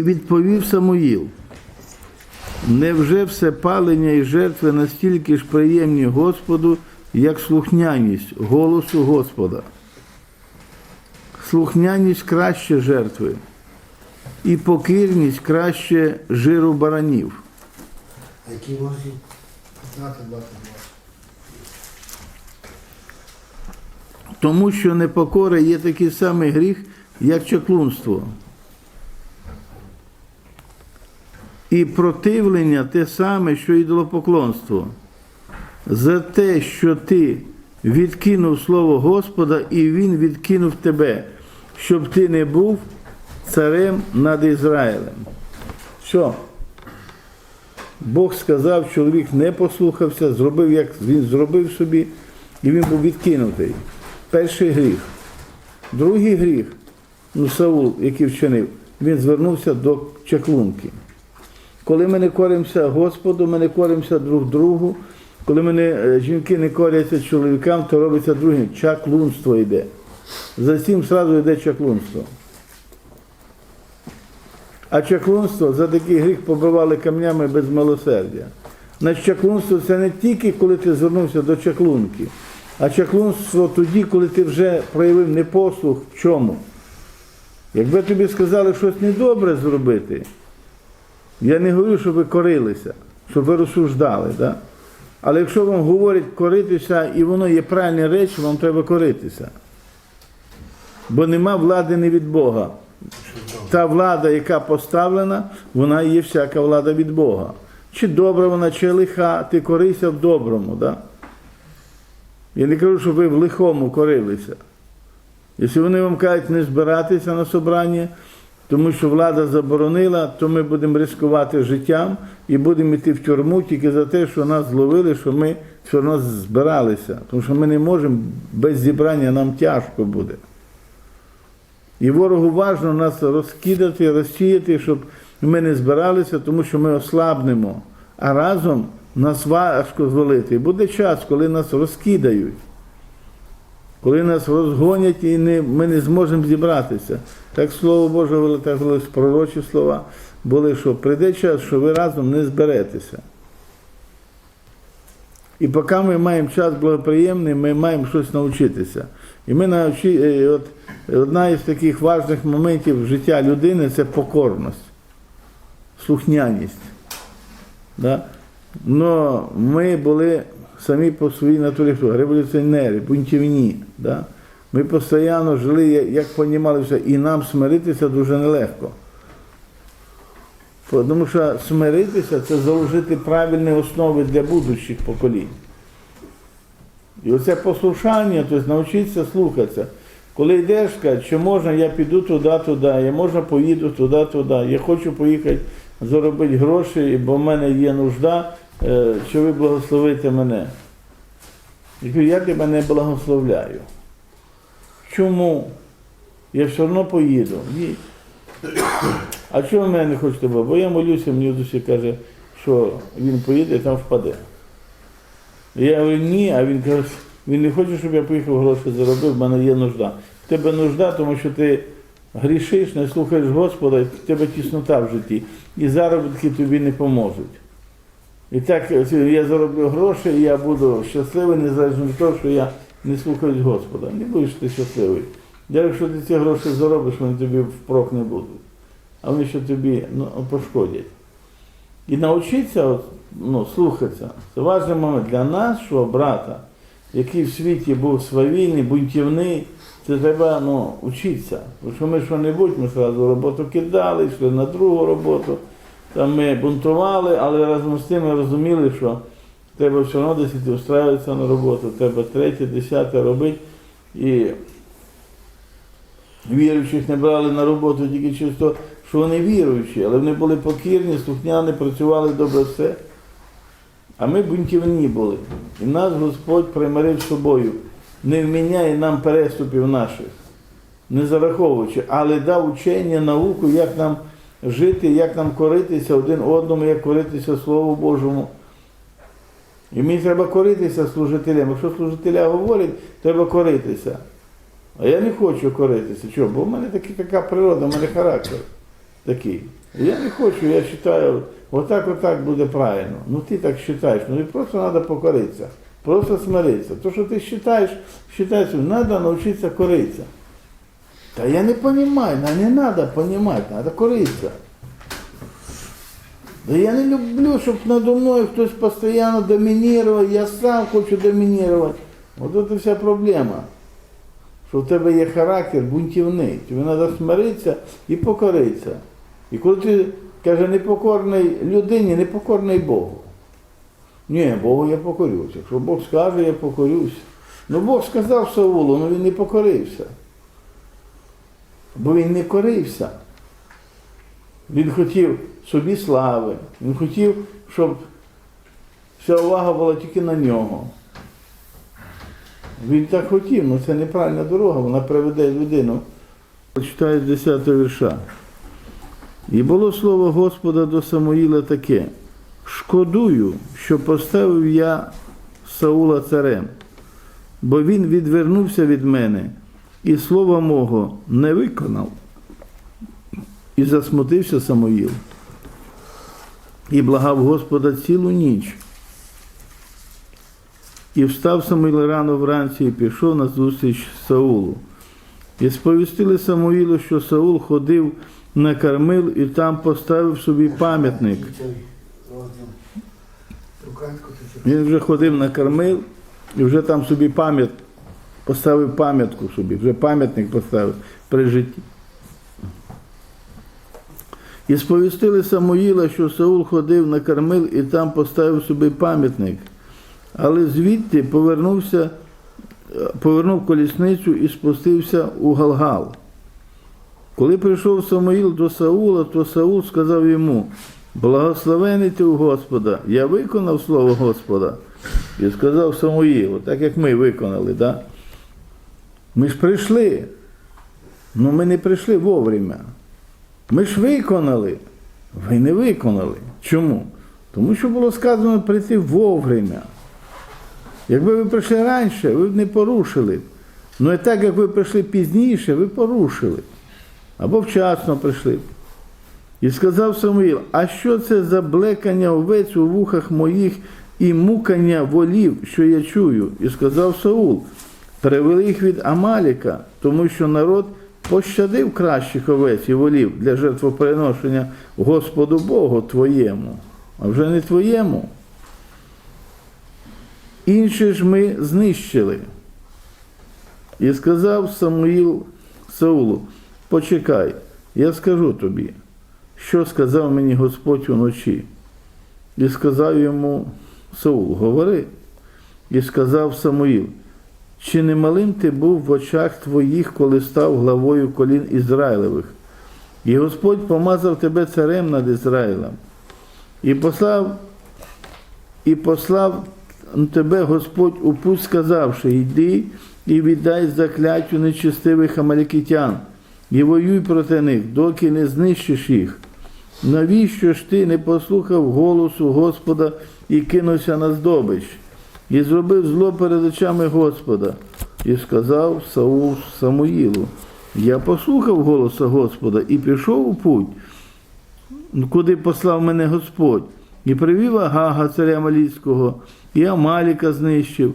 І відповів Самуїл, невже все палення і жертви настільки ж приємні Господу, як слухняність голосу Господа? Слухняність краще жертви, і покірність краще жиру баранів. Які можуть знати 22? Тому що непокора є такий самий гріх, як чаклунство. І противлення те саме, що ідолопоклонство. За те, що ти відкинув слово Господа, і Він відкинув тебе, щоб ти не був царем над Ізраїлем. Що? Бог сказав, чоловік не послухався, зробив, як він зробив собі, і він був відкинутий. Перший гріх. Другий гріх, ну, Саул, який вчинив, він звернувся до чаклунки. Коли ми не коримося Господу, ми не коримося друг другу. Коли ми не, е, жінки не коряться чоловікам, то робиться другим. Чаклунство йде. За цим одразу йде чаклунство. А чаклунство за такий гріх побивали камнями без милосердя. Значить, чаклунство це не тільки коли ти звернувся до чаклунки, а чаклунство тоді, коли ти вже проявив непослух в чому. Якби тобі сказали щось недобре зробити, я не говорю, щоб ви корилися, щоб ви розсуждали. Да? Але якщо вам говорять коритися і воно є правильні речі, вам треба коритися. Бо нема влади не від Бога. Та влада, яка поставлена, вона є всяка влада від Бога. Чи добра вона, чи лиха, ти корися в доброму. Да? Я не кажу, щоб ви в лихому корилися. Якщо вони вам кажуть не збиратися на собрання, тому що влада заборонила, то ми будемо ризикувати життям і будемо йти в тюрму тільки за те, що нас зловили, що ми все одно збиралися. Тому що ми не можемо без зібрання, нам тяжко буде. І ворогу важно нас розкидати, розсіяти, щоб ми не збиралися, тому що ми ослабнемо. А разом нас важко звалити. І буде час, коли нас розкидають, коли нас розгонять і не, ми не зможемо зібратися. Так слово Боже, були пророчі слова, були, що прийде час, що ви разом не зберетеся. І поки ми маємо час благоприємний, ми маємо щось навчитися. І ми навчи, е, от, одна із таких важних моментів життя людини це покорність, слухняність. Да? Но ми були самі по своїй натурі революціонери, бунтівні. Да? Ми постійно жили, як понімали все, і нам смиритися дуже нелегко. Тому що смиритися це заложити правильні основи для будущих поколінь. І оце послушання, тобто навчитися слухатися. Коли йдеш, кажуть, що можна, я піду туди, туди, я можна поїду туди, туди, я хочу поїхати заробити гроші, бо в мене є нужда, що ви благословите мене. Я кажу, я тебе не благословляю. Чому? Я все одно поїду. Їдь. А в мене не хочете було? Бо я молюся, мені в душі каже, що він поїде і там впаде. Я говорю, ні, а він каже, він не хоче, щоб я поїхав гроші заробив, в мене є нужда. В тебе нужда, тому що ти грішиш, не слухаєш Господа, в тебе тіснота в житті. І заробітки тобі не поможуть. І так я зароблю гроші, і я буду щасливий, незалежно від того, що я не слухаю Господа. Не будеш ти щасливий. Я якщо ти ці гроші заробиш, вони тобі впрок не будуть. А вони ще тобі ну, пошкодять. І навчитися ну, слухатися. Це важливий момент для нашого брата, який в світі був свавільний, бунтівний. Це треба ну, вчитися. Тому що ми що-небудь, ми одразу роботу кидали, йшли на другу роботу. Там ми бунтували, але разом з тим ми розуміли, що треба все одно десь устраюватися на роботу, треба третє, десяте робити. І віруючих не брали на роботу тільки через те, що вони віруючі, але вони були покірні, слухняні, працювали добре все. А ми бунтівні були. І нас Господь примирив з собою, не вміняє нам переступів наших, не зараховуючи, але дав учення, науку, як нам жити, як нам коритися один одному, як коритися Слову Божому. І мені треба коритися служителям. Якщо служителя говорять, треба коритися. А я не хочу коритися. Чого? Бо в мене таки, така природа, в мене характер. такий. Я не хочу, я вважаю, отак, отак буде правильно. Ну ти так вважаєш, ну і просто треба покоритися. Просто смиритися. То, що ти вважаєш, вважаєш, треба навчитися коритися. Та я не розумію, не треба розуміти, треба коритися. Да я не люблю, щоб надо мною хтось постійно домінував, я сам хочу домінувати. От це вся проблема. Що в тебе є характер бунтівний. Тобі треба смиритися і покоритися. І коли ти, каже, непокорний людині, непокорний Богу. Ні, Богу я покорюся. Якщо Бог скаже, я покорюся. Ну Бог сказав Саулу, але він не покорився. Бо він не корився. Він хотів собі слави, він хотів, щоб вся увага була тільки на нього. Він так хотів, але це неправильна дорога, вона приведе людину. Читаю з 10 вірша. І було слово Господа до Самуїла таке: Шкодую, що поставив я Саула царем, бо він відвернувся від мене і слова мого не виконав. І засмутився Самуїл. І благав Господа цілу ніч. І встав Самуїл рано вранці і пішов на зустріч Саулу. І сповістили Самуїлу, що Саул ходив на Кармил і там поставив собі пам'ятник. Він вже ходив на Кармил і вже там собі пам'ят, поставив пам'ятку собі, вже пам'ятник поставив при житті. І сповістили Самуїла, що Саул ходив на Кармил і там поставив собі пам'ятник. Але звідти повернувся, повернув колісницю і спустився у Галгал. Коли прийшов Самуїл до Саула, то Саул сказав йому: Благословений ти у Господа, я виконав слово Господа. І сказав Самуїл, так як ми виконали, да? Ми ж прийшли, але ми не прийшли вовремя. Ми ж виконали. Ви не виконали. Чому? Тому що було сказано прийти вовремя. Якби ви прийшли раніше, ви б не порушили. Ну і так як ви прийшли пізніше, ви порушили. Або вчасно прийшли. І сказав Самуїл, а що це за блекання овець у вухах моїх і мукання волів, що я чую? І сказав Саул, привели їх від Амаліка, тому що народ пощадив кращих овець і волів для жертвоприношення Господу Богу твоєму, а вже не твоєму. Інші ж ми знищили. І сказав Самуїл Саулу, почекай, я скажу тобі, що сказав мені Господь уночі. І сказав йому Саул, говори. І сказав Самуїл, чи не малим ти був в очах твоїх, коли став главою колін Ізраїлевих? І Господь помазав тебе царем над Ізраїлем, і послав, і послав тебе Господь у путь, сказавши, йди і віддай закляттю нечистивих амалікітян, і воюй проти них, доки не знищиш їх. Навіщо ж ти не послухав голосу Господа і кинувся на здобич, і зробив зло перед очами Господа, і сказав Саул Самуїлу, я послухав голоса Господа і пішов у путь, куди послав мене Господь, і привів Агага, царя Малійського, і Амаліка знищив.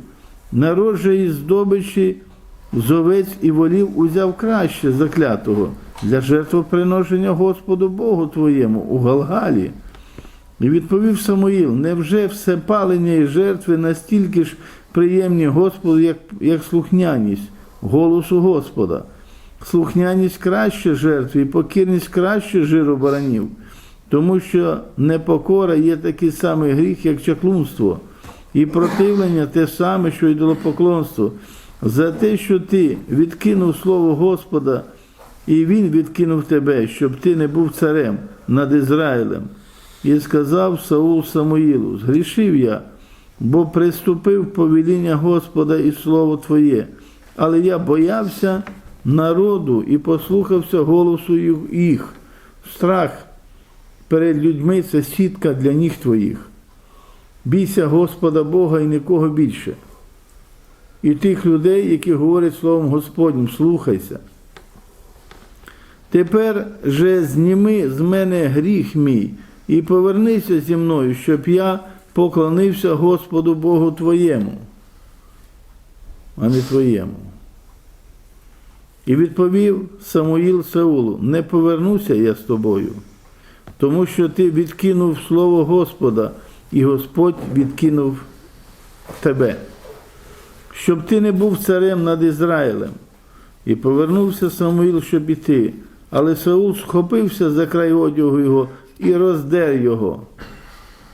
Народ же із здобичі з і волів узяв краще заклятого для жертвоприношення Господу Богу твоєму у Галгалі. І відповів Самуїл, невже все палення і жертви настільки ж приємні Господу, як, як слухняність, голосу Господа. Слухняність краще жертви і покірність краще жиру баранів, тому що непокора є такий самий гріх, як чаклунство, і противлення те саме, що ідолопоклонство. За те, що ти відкинув слово Господа, і Він відкинув тебе, щоб ти не був царем над Ізраїлем. І сказав Саул Самуїлу, згрішив я, бо приступив повеління Господа і слово Твоє, але я боявся народу і послухався голосу їх. Страх перед людьми це сітка для ніг твоїх. Бійся Господа Бога і нікого більше. І тих людей, які говорять Словом Господнім, слухайся. Тепер же зніми з мене гріх мій і повернися зі мною, щоб я поклонився Господу Богу твоєму, а не твоєму. І відповів Самуїл Саулу: Не повернуся я з тобою, тому що ти відкинув слово Господа, і Господь відкинув тебе, щоб ти не був царем над Ізраїлем. І повернувся Самуїл, щоб іти. Але Саул схопився за край одягу його і роздер його.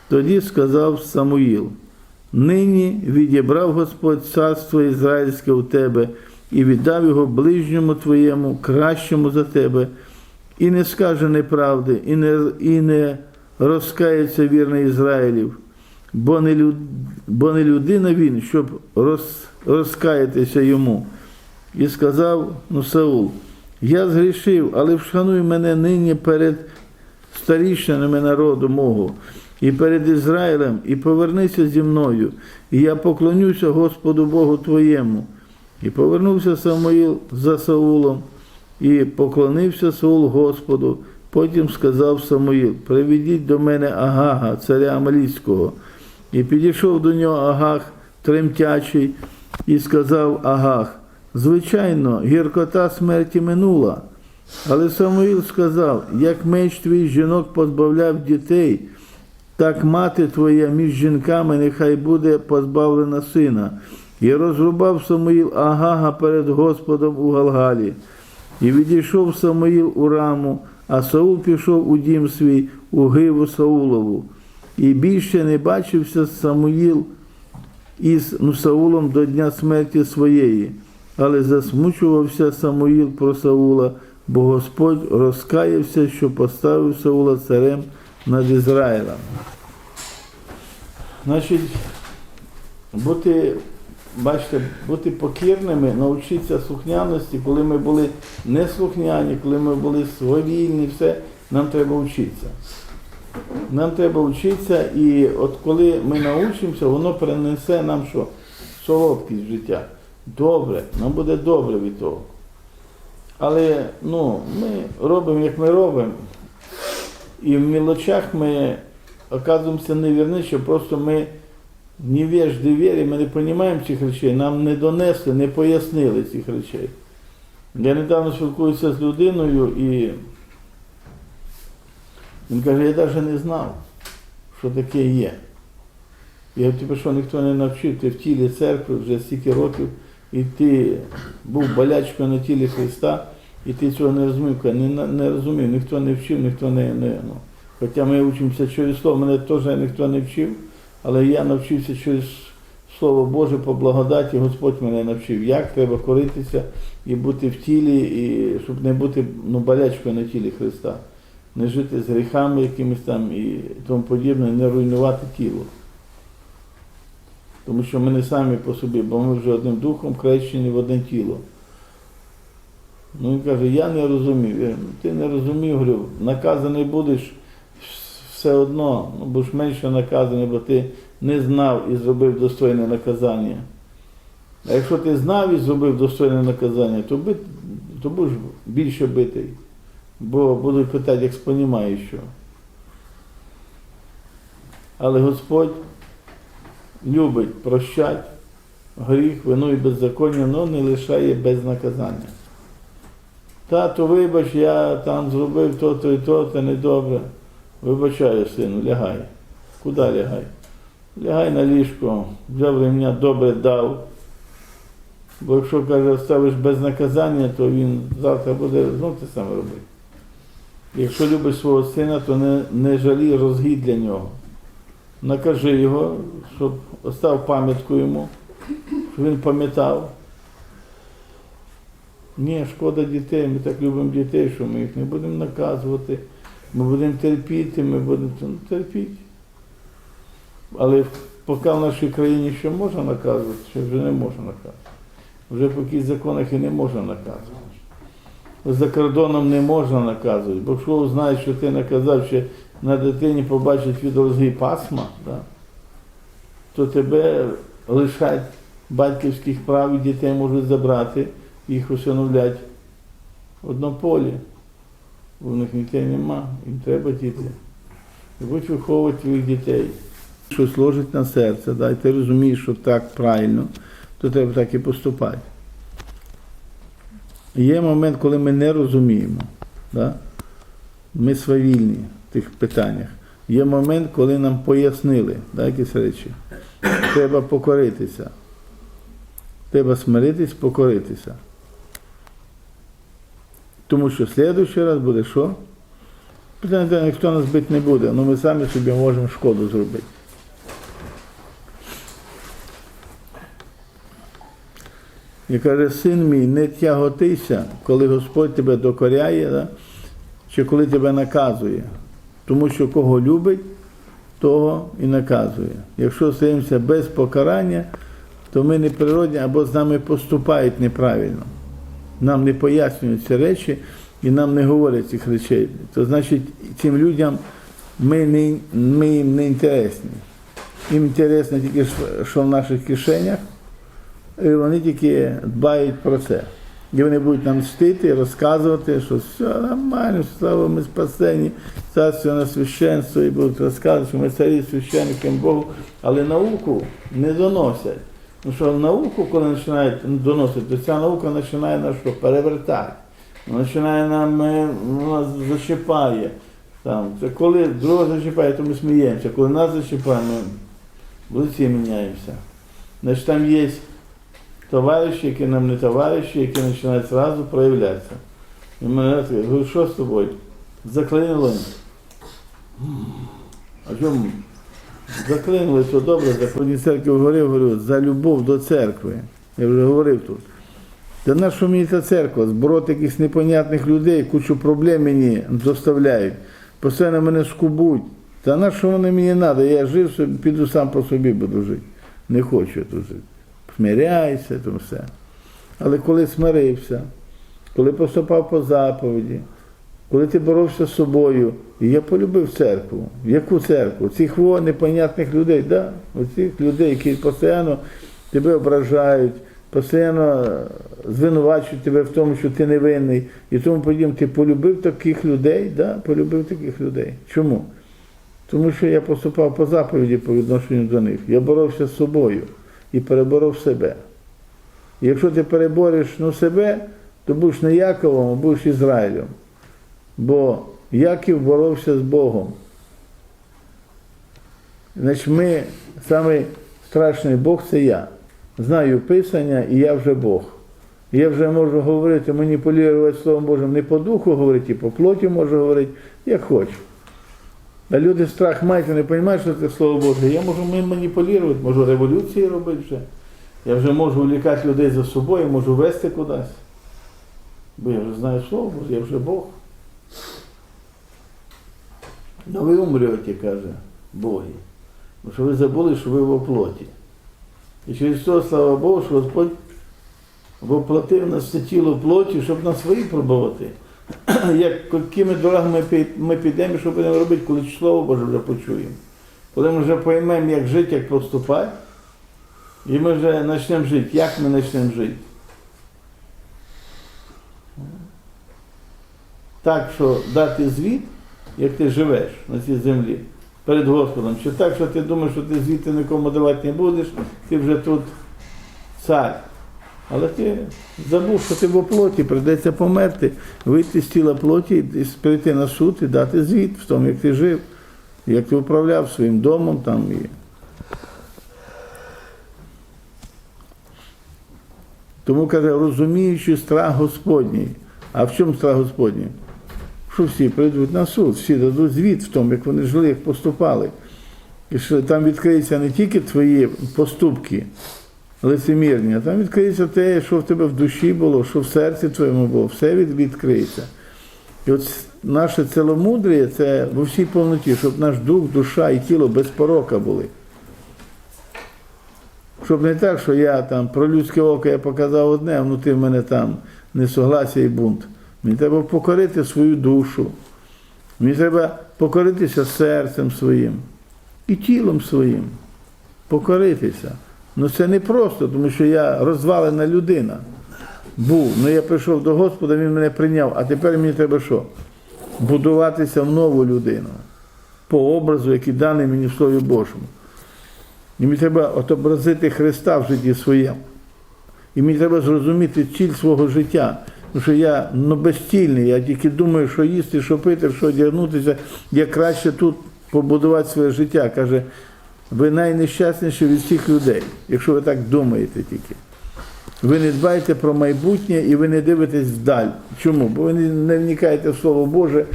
Тоді сказав Самуїл: Нині відібрав Господь царство Ізраїльське у тебе і віддав його ближньому твоєму, кращому за тебе, і не скаже неправди, і не, і не розкається вірний Ізраїлів, бо не, люд, бо не людина він, щоб роз, розкаятися йому. І сказав ну, Саул, я згрішив, але вшануй мене нині перед старішинами народу мого, і перед Ізраїлем, і повернися зі мною, і я поклонюся Господу Богу твоєму. І повернувся Самуїл за Саулом, і поклонився Саул Господу. Потім сказав Самуїл: Приведіть до мене Агага, царя Амалійського. І підійшов до нього Агаг, тремтячий, і сказав Агаг, звичайно, гіркота смерті минула. Але Самуїл сказав, як меч твій жінок позбавляв дітей, так мати твоя між жінками нехай буде позбавлена сина. І розрубав Самуїл Агага перед Господом у Галгалі. І відійшов Самуїл у раму, а Саул пішов у дім свій у Гиву Саулову. І більше не бачився Самуїл із Саулом до дня смерті своєї. Але засмучувався Самуїл про Саула, бо Господь розкаявся, що поставив Саула царем над Ізраїлем. Значить, бути, бачите, бути покірними, навчитися слухняності, коли ми були неслухняні, коли ми були свавільні, все, нам треба вчитися. Нам треба вчитися, і от коли ми навчимося, воно принесе нам що? Солодкість життя. Добре, нам буде добре від того. Але ну, ми робимо, як ми робимо, і в мілочах ми оказуємося невірні, що просто ми невежді вірі, ми не розуміємо цих речей, нам не донесли, не пояснили цих речей. Я недавно спілкуюся з людиною і він каже, я навіть не знав, що таке є. Я тебе що ніхто не навчив, ти в тілі церкви вже стільки років, і ти був болячкою на тілі Христа, і ти цього не розумів. Не, не розумів, ніхто не вчив, ніхто не. не ну. Хоча ми вчимося через слово, мене теж ніхто не вчив, але я навчився через Слово Боже по благодаті, Господь мене навчив, як треба коритися і бути в тілі, і щоб не бути ну, болячкою на тілі Христа. Не жити з гріхами якимись там і тому подібне, не руйнувати тіло. Тому що ми не самі по собі, бо ми вже одним духом хрещені в одне тіло. Ну він каже, я не розумів. Я, говорю, ти не розумів, говорю, наказаний будеш все одно, ну, будеш менше наказаний, бо ти не знав і зробив достойне наказання. А якщо ти знав і зробив достойне наказання, то, бит, то будеш більше битий. Бо будуть питати, як спонімаєш що. Але Господь любить прощать гріх, вину і беззаконня, але не лишає без наказання. Тато, вибач, я там зробив то-то і то, це недобре. Вибачаю, сину, лягай. Куди лягай? Лягай на ліжко, взяв ремня, добре дав. Бо якщо каже, ставиш без наказання, то він завтра буде знов те саме робити. Якщо любиш свого сина, то не, не жалій розгід для нього. Накажи його, щоб остав пам'ятку йому, щоб він пам'ятав. Ні, шкода дітей, ми так любимо дітей, що ми їх не будемо наказувати, ми будемо терпіти, ми будемо ну, терпіти. Але поки в нашій країні ще можна наказувати, ще вже не можна наказувати. Вже по якихось законах і не можна наказувати. За кордоном не можна наказувати, бо якщо знаєш, що ти наказав, що на дитині побачить від пасма, да, то тебе лишать батьківських прав і дітей можуть забрати, їх усиновлять в одному полі. в них дітей нема, їм треба діти. І будуть виховувати твоїх дітей. Щось ложить на серце, да, і ти розумієш, що так правильно, то треба так і поступати. Є момент, коли ми не розуміємо. Да? Ми свавільні тих питаннях. Є момент, коли нам пояснили да, якісь речі. Треба покоритися. Треба смиритись, покоритися. Тому що слідуючий раз буде що? Питання, ніхто нас бити не буде, але ми самі собі можемо шкоду зробити. І каже, син мій, не тяготися, коли Господь тебе докоряє, да? чи коли тебе наказує. Тому що кого любить, того і наказує. Якщо стаємося без покарання, то ми не природні або з нами поступають неправильно. Нам не пояснюють ці речі і нам не говорять цих речей. То значить, цим людям ми, не, ми їм не інтересні. Їм інтересно тільки, що- в наших кишенях, і вони тільки дбають про це. І вони будуть нам мстити, розказувати, що все нормально, слава ми спасені, царство на священство, і будуть розказувати, що ми царі священники Богу, але науку не доносять. Ну що науку, коли починають доносити, то ця наука починає нас що, перевертати. Вона починає нам е, нас зачіпає. Там, це коли друга зачіпає, то ми сміємося. Коли нас зачіпає, ми лиці міняємося. Значить, там є товариші, які нам не товариші, які починають зразу проявлятися. І мене говорю, що з тобою? Заклинило. А чому? Заклинили, то добре, за одній церкві говорив, говорю, за любов до церкви. Я вже говорив тут. Та на що мені та церква? Збороти якихось непонятних людей, кучу проблем мені доставляють. Постійно мене скубуть. Та на що вони мені треба? Я жив собі, піду сам по собі буду жити. Не хочу я тут жити. Смиряйся, то все. Але коли смирився, коли поступав по заповіді, коли ти боровся з собою, і я полюбив церкву. Яку церкву? Цих во непонятних людей, да? Оцих людей, які постійно тебе ображають, постійно звинувачують тебе в тому, що ти невинний. І тому подібне, ти полюбив таких людей, да? полюбив таких людей. Чому? Тому що я поступав по заповіді по відношенню до них. Я боровся з собою і переборов себе. І якщо ти перебореш ну, себе, то будеш не Яковом, а будеш Ізраїлем. Бо Яків боровся з Богом. Значить, ми, самий страшний Бог це я. Знаю Писання, і я вже Бог. Я вже можу говорити, маніпулювати Словом Божим не по духу говорити, і по плоті можу говорити, як хочу. А люди страх мають, вони розуміють, що це Слово Боже. Я можу маніпулювати, можу революції робити вже. Я вже можу влікати людей за собою, можу вести кудись. Бо я вже знаю Слово Боже, я вже Бог. Но ви умрете, каже Боги. Бо що ви забули, що ви в оплоті. І через це, слава Богу, що Господь воплотив нас це тіло плоті, щоб нас свої пробувати. якими дорогами ми підемо, що будемо робити, коли Слово Боже вже почуємо. Коли ми вже поймемо, як жити, як поступати, і ми вже почнемо жити. Як ми почнемо жити? Так, що дати звіт, як ти живеш на цій землі перед Господом. Чи так, що ти думаєш, що ти звідти нікому давати не будеш, ти вже тут цар. Але ти забув, що ти в оплоті, прийдеться померти, вийти з тіла плоті, прийти на суд і дати звіт в тому, як ти жив, як ти управляв своїм домом там. І... Тому каже, розуміючи страх Господній. А в чому страх Господній? Що всі прийдуть на суд, всі дадуть звіт в тому, як вони жили, як поступали. І що там відкриються не тільки твої поступки лицемірні, а там відкриється те, що в тебе в душі було, що в серці твоєму було, все відкриється. І от наше ціломудріє це в всій повноті, щоб наш дух, душа і тіло без порока були. Щоб не так, що я там про людське око я показав одне, а внутрі в мене там несогласія і бунт. Мені треба покорити свою душу. Мені треба покоритися серцем своїм і тілом своїм. Покоритися. Ну це не просто, тому що я розвалена людина. Був. Ну я прийшов до Господа, Він мене прийняв, а тепер мені треба що? будуватися в нову людину по образу, який даний мені в Слові Божому. І мені треба отобразити Христа в житті своєму. І мені треба зрозуміти ціль свого життя. Тому що я ну, безцільний, я тільки думаю, що їсти, що пити, що одягнутися, як краще тут побудувати своє життя. Каже, ви найнещасніші від всіх людей, якщо ви так думаєте тільки. Ви не дбаєте про майбутнє і ви не дивитесь вдаль. Чому? Бо ви не- не вникаєте в Слово Боже.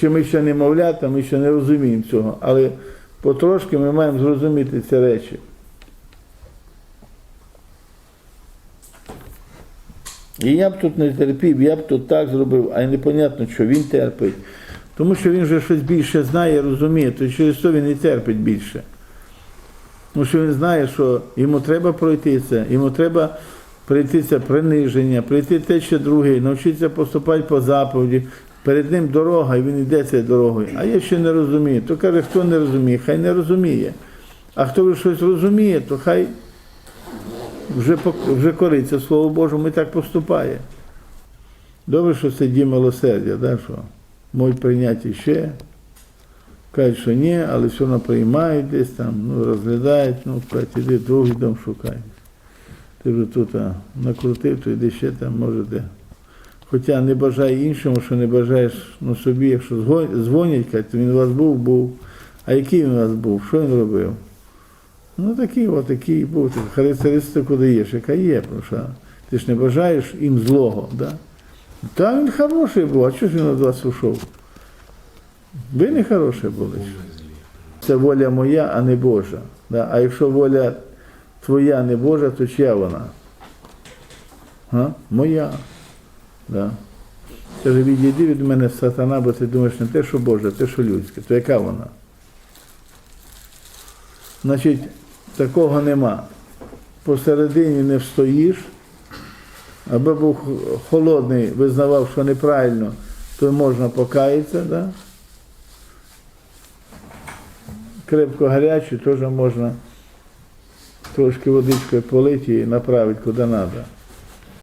Чи ми ще немовлята, ми ще не розуміємо цього. Але потрошки ми маємо зрозуміти ці речі. І я б тут не терпів, я б тут так зробив, а й непонятно, що він терпить. Тому що він вже щось більше знає, розуміє, то через то він і терпить більше. Тому що він знає, що йому треба пройти це, йому треба пройти це приниження, пройти те, що друге, навчитися поступати по заповіді. Перед ним дорога, і він йде цією дорогою. А я ще не розумію. То каже, хто не розуміє, хай не розуміє. А хто вже щось розуміє, то хай вже, вже кориться Слово Божому і так поступає. Добре, що це дім милосердя, да, що можуть прийняти ще. Кажуть, що ні, але все одно приймають десь там, ну, розглядають, ну, кажуть, іди другий дом шукай. Ти вже тут а, накрутив, то йди ще там, може де. Хоча не бажай іншому, що не бажаєш ну, собі, якщо дзвонять, кажуть, він у вас був, був. А який він у вас був? Що він робив? Ну такий, от такий був, характеристику даєш, яка є, тому що ти ж не бажаєш їм злого. Да? Та він хороший був, а чого ж він від вас ушов? Ви не хороші були. Це воля моя, а не Божа. Да? А якщо воля твоя не Божа, то чия вона? А? Моя. Да. Каже, відійди від мене, сатана, бо ти думаєш не те, що Боже, а те, що людське. То яка вона? Значить, такого нема. Посередині не встоїш, аби був холодний, визнавав, що неправильно, то можна покаятися, да? крепко гарячий, теж можна трошки водичкою полити і направити куди треба.